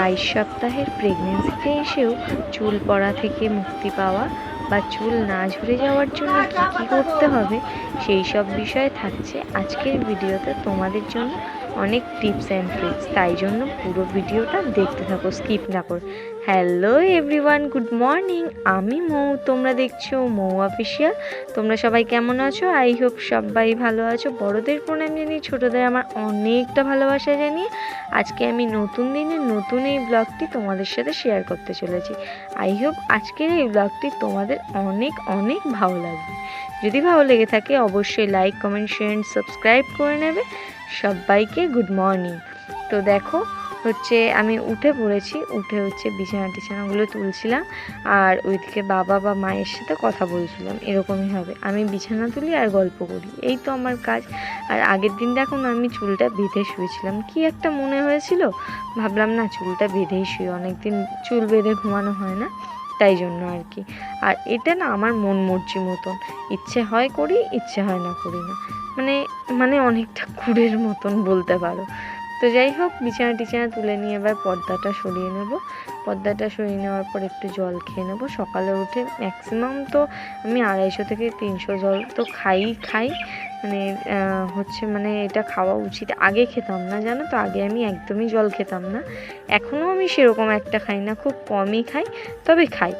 বাইশ সপ্তাহের প্রেগনেন্সিতে এসেও চুল পড়া থেকে মুক্তি পাওয়া বা চুল না ঝরে যাওয়ার জন্য কী কী করতে হবে, সেই সব বিষয়ে থাকছে আজকের ভিডিওতে তোমাদের জন্য। অনেক টিপস অ্যান্ড ট্রিক্স তাই জন্য পুরো ভিডিওটা দেখতে থাকো স্কিপ না করে। হ্যালো এভরিওয়ান গুড মর্নিং আমি মৌ, তোমরা দেখছ মৌ অফিসিয়াল তোমরা সবাই কেমন আছো? আই হোপ সবাই ভালো আছো। বড়দের প্রণাম জানিয়ে, ছোটোদের আমার অনেকটা ভালোবাসা জানিয়ে আজকে আমি নতুন দিনে নতুন এই ব্লগটি তোমাদের সাথে শেয়ার করতে চলেছি। আই হোপ আজকের এই ব্লগটি তোমাদের অনেক অনেক ভালো লাগবে। যদি ভালো লেগে থাকে, অবশ্যই লাইক কমেন্ট শেয়ার সাবস্ক্রাইব করে নেবে। সবাইকে গুড মর্নিং। তো দেখো, হচ্ছে আমি উঠে পড়েছি, উঠে হচ্ছে বিছানা টিছানাগুলো তুলছিলাম আর ওইদিকে বাবা বা মায়ের সাথে কথা বলছিলাম, এরকমই হবে। আমি বিছানা তুলি আর গল্প করি, এই তো আমার কাজ। আর আগের দিন দেখো না, আমি চুলটা বেঁধে শুয়েছিলাম। কি একটা মনে হয়েছিল, ভাবলাম না চুলটা বেঁধেই শুই, অনেকদিন চুল বেঁধে ঘুমানো হয় না, তাই জন্য আর কি। আর এটা না আমার মন মর্জি মতন, ইচ্ছে হয় করি, ইচ্ছে হয় না করি না। মানে মানে অনেকটা কুড়ের মতন বলতে পারো। তো যাই হোক, বিছানা টিছানা তুলে নিয়ে এবার পর্দাটা সরিয়ে নেব। পর্দাটা সরিয়ে নেওয়ার পর একটু জল খেয়ে নেব। সকালে উঠে ম্যাক্সিমাম তো আমি আড়াইশো থেকে তিনশো জল তো খাই খাই। মানে হচ্ছে মানে এটা খাওয়া উচিত। আগে খেতাম না, জানো তো? আগে আমি একদমই জল খেতাম না। এখনও আমি সেরকম একটা খাই না, খুব কমই খাই, তবে খাই।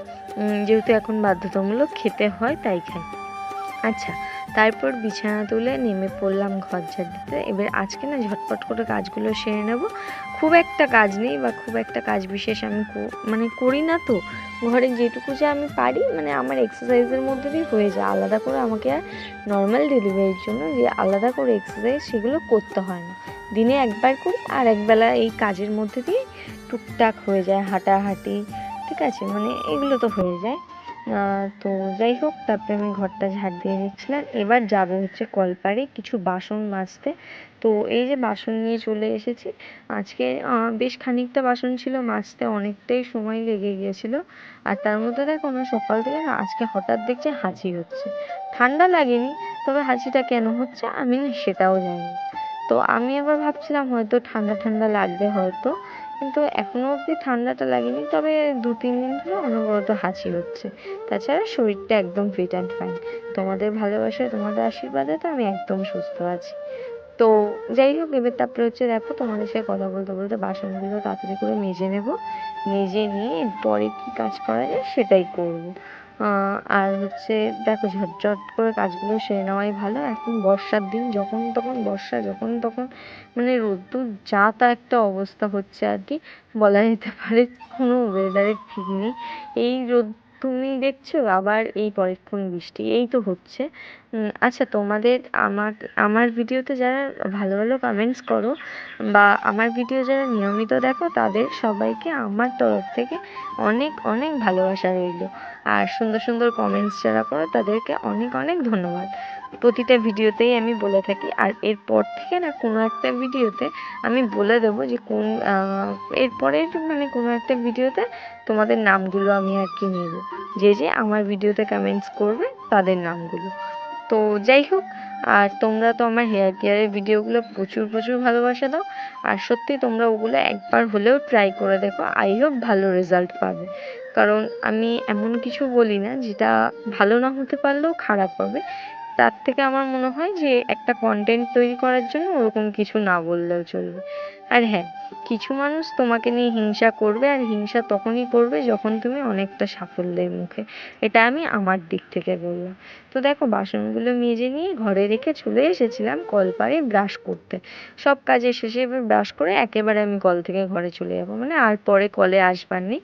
যেহেতু এখন বাধ্যতামূলক খেতে হয়, তাই খাই। আচ্ছা তারপর বিছানা তুলে নেমে পড়লাম ঘর ঝাড় দিতে এবার আজকে না ঝটপট করে কাজগুলো সেরে নেব। খুব একটা কাজ নেই বা খুব একটা কাজ বিশেষ আমি মানে করি না তো। ঘরে যেটুকু যে আমি পারি মানে আমার এক্সারসাইজের মধ্যে দিয়ে হয়ে যায়। আলাদা করে আমাকে আর নর্মাল ডেলিভারির জন্য যে আলাদা করে এক্সারসাইজ সেগুলো করতে হয় না। দিনে একবার করি আর একবেলা এই কাজের মধ্যে দিয়ে টুকটাক হয়ে যায় হাঁটাহাঁটি, ঠিক আছে? মানে এগুলো তো হয়ে যায়। তো যাই হোক, তারপরে আমি ঘরটা ঝাড় দিয়ে নিচ্ছিলাম। এবার যাবে হচ্ছে কলপাড়ে কিছু বাসন মাজতে। তো এই যে বাসন নিয়ে চলে এসেছি। আজকে বেশ খানিকটা বাসন ছিল, মাজতে অনেকটাই সময় লেগে গিয়েছিল। আর তার মধ্যে দেখো না সকাল থেকে না, আজকে হঠাৎ দেখছি হাঁচি হচ্ছে। ঠান্ডা লাগেনি, তবে হাঁচিটা কেন হচ্ছে আমি সেটাও জানি। তো আমি আবার ভাবছিলাম হয়তো ঠান্ডা ঠান্ডা লাগবে হয়তো। কিন্তু এখনও অবধি ঠান্ডাটা লাগেনি, তবে দু তিন দিন ধরে অনবরত হাঁচি হচ্ছে। তাছাড়া শরীরটা একদম ফিট অ্যান্ড ফাইন তোমাদের ভালোবাসায় তোমাদের আশীর্বাদে তো আমি একদম সুস্থ আছি। তো যাই হোক, এবার তারপরে হচ্ছে দেখো, তোমাদের সাথে কথা বলতে বলতে বাসনগুলো তাড়াতাড়ি করে মেজে নেব। মেজে নিয়ে এরপরে কী কাজ করা যায় সেটাই করব। আর হচ্ছে দেখো ঝটঝট করে কাজগুলো সেরে নেওয়াই ভালো। এখন বর্ষার দিন, যখন তখন বর্ষা, যখন তখন মানে রোদ্দুর, যা তা একটা অবস্থা হচ্ছে আর কি। বলা যেতে পারে কোনো ওয়েদারের ঠিক নেই। এই রোদ তুমি দেখছ আবার এই পরেক্ষণ বৃষ্টি, এই তো হচ্ছে। আচ্ছা তোমাদের আমার আমার ভিডিওতে যারা ভালো ভালো কমেন্টস করো বা আমার ভিডিও যারা নিয়মিত দেখো তাদের সবাইকে আমার তরফ থেকে অনেক অনেক ভালোবাসা রইল। আর সুন্দর সুন্দর কমেন্টস যারা করো তাদেরকে অনেক অনেক ধন্যবাদ। প্রতিটা ভিডিওতেই আমি বলে থাকি। আর এরপর থেকে না কোনো একটা ভিডিওতে আমি বলে দেবো যে কোন এরপরের মানে কোনো একটা ভিডিওতে তোমাদের নামগুলো আমি আর কি নেব। যে যে আমার ভিডিওতে কমেন্টস করবে তাদের নামগুলো। তো যাই হোক, আর তোমরা তো আমার হেয়ার কেয়ারের ভিডিওগুলো প্রচুর প্রচুর ভালোবাসা দাও। আর সত্যি তোমরা ওগুলো একবার হলেও ট্রাই করে দেখো। আই হোপ ভালো রেজাল্ট পাবে। কারণ আমি এমন কিছু বলি না যেটা ভালো না হতে পারলেও খারাপ হবে। তার থেকে আমার মনে হয় যে একটা কন্টেন্ট তৈরি করার জন্য ওরকম কিছু না বললেও চলবে। আর হ্যাঁ কিছু মানুষ তোমাকে নিয়ে হিংসা করবে আর হিংসা তখনই করবে যখন তুমি অনেকটা সাফল্যের মুখে। এটা আমি আমার দিক থেকে বললাম। তো দেখো, বাসনগুলো মেজে নিয়ে ঘরে রেখে চলে এসেছিলাম কলপাড়ে ব্রাশ করতে। সব কাজে শেষে এবার ব্রাশ করে একেবারে আমি কল থেকে ঘরে চলে যাব। মানে আর পরে কলে আসবার নেই।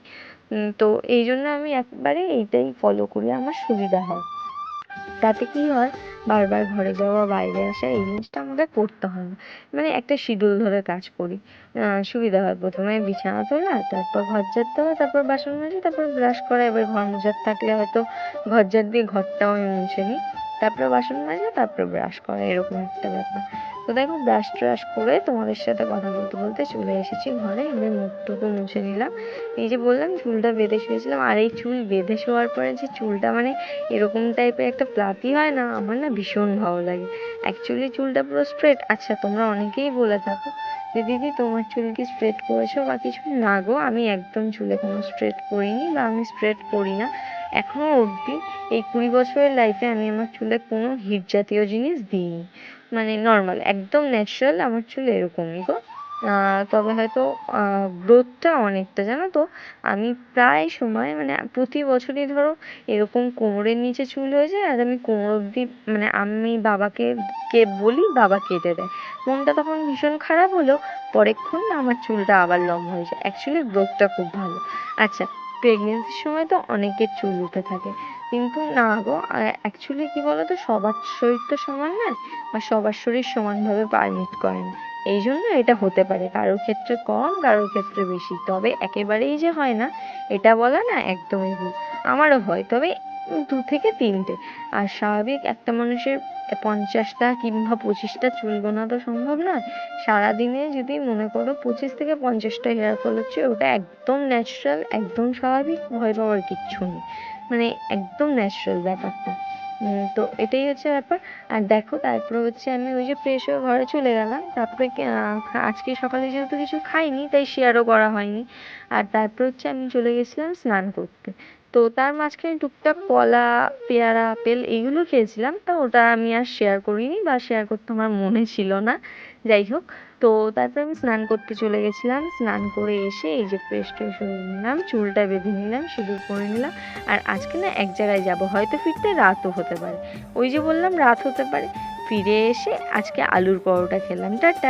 তো এই জন্য আমি একবারে এইটাই ফলো করি। আমার সুবিধা হয়। তাতে কি হয়? বারবার ঘরে যাওয়া, বাইরে আসা, এই জিনিসটা আমাদের করতে হয় না। মানে একটা শিডিউল ধরে কাজ করি। সুবিধা হয় প্রথমে বিছানা তোলা, তারপর ঘর ঝাড় দেওয়া, তারপর বাসন মাজা, তারপর ব্রাশ করা, এবার ঘর মোছার থাকলে হয়তো ঘর ঝাড় দিয়ে ঘরটাও আমি মুছে নিই। তারপরে বাসন মাজা, তারপরে ব্রাশ করা, এরকম একটা ব্যাপার। তো দেখো ব্রাশ ট্রাশ করে তোমাদের সাথে কথা বলতে বলতে চলে এসেছি ঘরে, এবার মুখটুকু মুছে নিলাম। এই যে বললাম, চুলটা বেঁধে শুয়েছিলাম, আর এই চুল বেঁধে শোয়ার পরে যে চুলটা মানে এরকম টাইপের একটা প্লাতি হয় না, আমার না ভীষণ ভালো লাগে। অ্যাকচুয়ালি চুলটা পুরো স্ট্রেট আচ্ছা তোমরা অনেকেই বলে থাকো যে, দিদি, তোমার চুল কি স্ট্রেট করেছ বা কিছু? না গো, আমি একদম চুলে কোনো স্ট্রেট করিনি বা আমি স্ট্রেট করি না। এখনও অবধি এই কুড়ি বছরের লাইফে আমি আমার চুলে কোনো হিট জাতীয় জিনিস দিইনি। মানে নর্মাল একদম ন্যাচারাল আমার চুল এরকমই গো। তবে হয়তো গ্রোথটা অনেকটা, জানো তো? আমি প্রায় সময় মানে প্রতি বছরই ধরো এরকম কোমরের নিচে চুল হয়ে যায়, আর আমি কোমর অবধি মানে আমি বাবাকে, কে বলি, বাবা কেটে দেয়। মনটা তখন ভীষণ খারাপ হলেও পরেক্ষণ আমার চুলটা আবার লম্বা হয়ে যায়। অ্যাকচুয়ালি গ্রোথটা খুব ভালো। আচ্ছা প্রেগনেন্সির সময় তো অনেকের চুল উঠে থাকে। কিন্তু না গো অ্যাকচুয়ালি কি বলতো, সবার শরীর তো সমান নয় বা সবার শরীর সমানভাবে পারমিট করে না। এই জন্য এটা হতে পারে, কারোর ক্ষেত্রে কম, কারোর ক্ষেত্রে বেশি। তবে একেবারেই যে হয় না, এটা বলা না একদমই ভুল। আমারও হয়, তবে দু থেকে তিনটে। আর স্বাভাবিক একটা মানুষের পঞ্চাশটা কিংবা পঁচিশটা চুল গোনা তো সম্ভব নয়। সারাদিনে যদি মনে করো পঁচিশ থেকে পঞ্চাশটা হেয়ার ফল হচ্ছে ওটা একদম ন্যাচারাল একদম স্বাভাবিক, ভয় পাওয়ার কিচ্ছু নেই। মানে একদম ন্যাচারাল ব্যাপারটা। তো এটাই হচ্ছে ব্যাপার। আর দেখো, তারপরে হচ্ছে আমি ওই যে ফ্রেশ হয়ে ঘরে চলে গেলাম। তারপরে আজকে সকালে যেহেতু কিছু খাইনি, তাই শেয়ারও করা হয়নি। আর তারপর হচ্ছে আমি চলে গেছিলাম স্নান করতে। তো তার মাঝখানে টুকটাক কলা, পেয়ারা, আপেল এগুলো খেয়েছিলাম। তো ওটা আমি আর শেয়ার করিনি বা শেয়ার করতে আমার মনে ছিল না। যাই হোক, তো তারপর আমি স্নান করতে চলে গেছিলাম। স্নান করে এসে এই যে ফ্রেশ ট্রেশ হয়ে নিলাম, চুলটা বেঁধে নিলাম, সিঁদুর পরে নিলাম। আর আজকে না এক জায়গায় যাব, হয়তো ফিরতে রাতও হতে পারে। ওই যে বললাম, রাত হতে পারে। ফিরে এসে আজকে আলুর পরোটা খেলাম। টাটা!